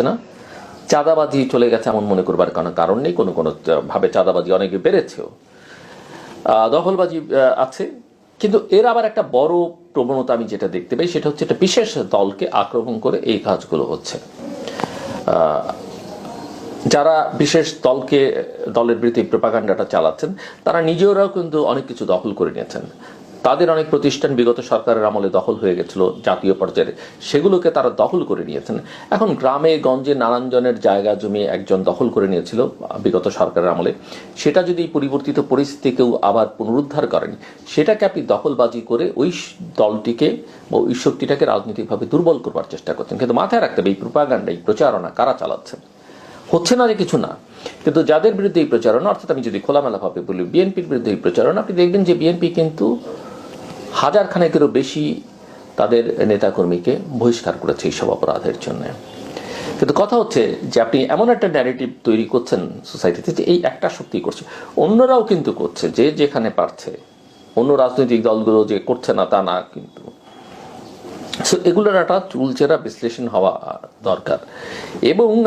না? চাঁদাবাজি চলে গেছে এমন মনে করবার কোনো কারণ নেই, কোনো কোনো ভাবে চাঁদাবাজি অনেকে বেড়েছেও। দখলবাজি আছে, কিন্তু এর আবার একটা বড় প্রবণতা আমি যেটা দেখতে পাই, সেটা হচ্ছে একটা বিশেষ দলকে আক্রমণ করে এই কাজগুলো হচ্ছে। যারা বিশেষ দলকে, দলের বিরুদ্ধে প্রপাগান্ডাটা চালাচ্ছেন, তারা নিজেরাও কিন্তু অনেক কিছু দখল করে নিয়েছেন। তাদের অনেক প্রতিষ্ঠান বিগত সরকারের আমলে দখল হয়ে গেছিল জাতীয় পর্যায়ে সেগুলোকে তারা দখল করে নিয়েছেন। এখন গ্রামে, গঞ্জে, নানানজনের জায়গা জমি একজন দখল করে নিয়েছিল বিগত সরকারের আমলে। সেটা যদি পরিবর্তিত পরিস্থিতি কেউ আবার পুনরুদ্ধার করেন, সেটাকে আপনি দখলবাজি করে ওই দলটিকে ওই শক্তিটাকে রাজনৈতিকভাবে দুর্বল করবার চেষ্টা করছেন। কিন্তু মাথায় রাখতে হবে, এই প্রপাগান্ডা এই প্রচারণা কারা চালাচ্ছেন হচ্ছে না যে কিছু না। কিন্তু যাদের বিরুদ্ধে এই প্রচারণা, অর্থাৎ আমি যদি খোলামেলাভাবে বলি, বিএনপির বিরুদ্ধে এই প্রচারণা, আপনি দেখবেন যে বিএনপি কিন্তু হাজার খানেকেরও বেশি তাদের নেতাকর্মীকে বহিষ্কার করেছে এইসব অপরাধের জন্য। কিন্তু কথা হচ্ছে যে আপনি এমন একটা ন্যারেটিভ তৈরি করছেন সোসাইটিতে যে এই একটা শক্তি করছে। অন্যরাও কিন্তু করছে, যে যেখানে পারছে। অন্য রাজনৈতিক দলগুলো যে করছে না, তা না কিন্তু। সো এগুলোর একটা চুলচেরা বিশ্লেষণ হওয়া দরকার। এবং